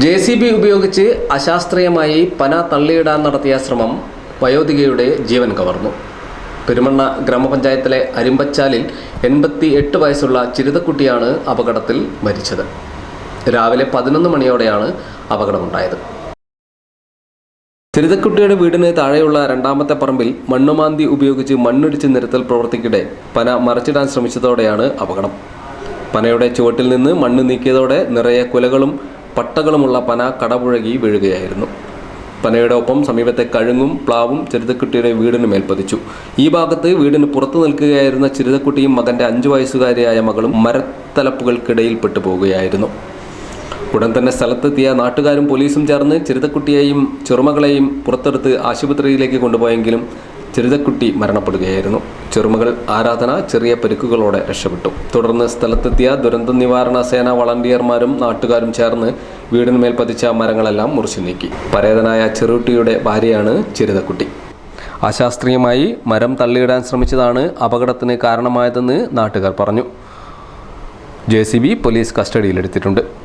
J സി B ഉപയോഗിച്ച് അശാസ്ത്രീയമായി പന തള്ളിയിടാൻ നടത്തിയ ശ്രമം വയോധികയുടെ ജീവൻ കവർന്നു. പെരുമണ്ണ ഗ്രാമപഞ്ചായത്തിലെ അരിമ്പച്ചാലിൽ എൺപത്തി എട്ട് വയസ്സുള്ള ചിരിതക്കുട്ടിയാണ് അപകടത്തിൽ മരിച്ചത്. രാവിലെ പതിനൊന്ന് മണിയോടെയാണ് അപകടമുണ്ടായത്. ചിരിതക്കുട്ടിയുടെ വീടിന് താഴെയുള്ള രണ്ടാമത്തെ പറമ്പിൽ മണ്ണുമാന്തി ഉപയോഗിച്ച് മണ്ണിടിച്ച് നിരത്തൽ പ്രവർത്തിക്കിടെ പന മറിച്ചിടാൻ ശ്രമിച്ചതോടെയാണ് അപകടം. പനയുടെ ചുവട്ടിൽ നിന്ന് മണ്ണ് നീക്കിയതോടെ നിറയെ കുലകളും പട്ടകളുമുള്ള പന കടപുഴകി വീഴുകയായിരുന്നു. പനയുടെ ഒപ്പം സമീപത്തെ കഴുങ്ങും പ്ലാവും ചെറുതക്കുട്ടിയുടെ വീടിന് മേൽപ്പതിച്ചു. ഈ ഭാഗത്ത് വീടിന് പുറത്തു നിൽക്കുകയായിരുന്ന ചെറുതക്കുട്ടിയും മകന്റെ അഞ്ചു വയസ്സുകാരിയായ മകളും മരത്തലപ്പുകൾക്കിടയിൽ പെട്ടുപോവുകയായിരുന്നു ഉടൻ തന്നെ സ്ഥലത്തെത്തിയ നാട്ടുകാരും പോലീസും ചേർന്ന് ചെറുതക്കുട്ടിയെയും ചെറുമകളെയും പുറത്തെടുത്ത് ആശുപത്രിയിലേക്ക് കൊണ്ടുപോയെങ്കിലും ചിരുതക്കുട്ടി മരണപ്പെടുകയായിരുന്നു. ചെറുമകൾ ആരാധന ചെറിയ പരിക്കുകളോടെ രക്ഷപ്പെട്ടു. തുടർന്ന് സ്ഥലത്തെത്തിയ ദുരന്ത നിവാരണ സേന വളണ്ടിയർമാരും നാട്ടുകാരും ചേർന്ന് വീടിനുമേൽ പതിച്ച മരങ്ങളെല്ലാം മുറിച്ചു നീക്കി. പരേതനായ ചെറുകുട്ടിയുടെ ഭാര്യയാണ് ചെറുതക്കുട്ടി. അശാസ്ത്രീയമായി മരം തള്ളിയിടാൻ ശ്രമിച്ചതാണ് അപകടത്തിന് കാരണമായതെന്ന് നാട്ടുകാർ പറഞ്ഞു. ജെ പോലീസ് കസ്റ്റഡിയിലെടുത്തിട്ടുണ്ട്.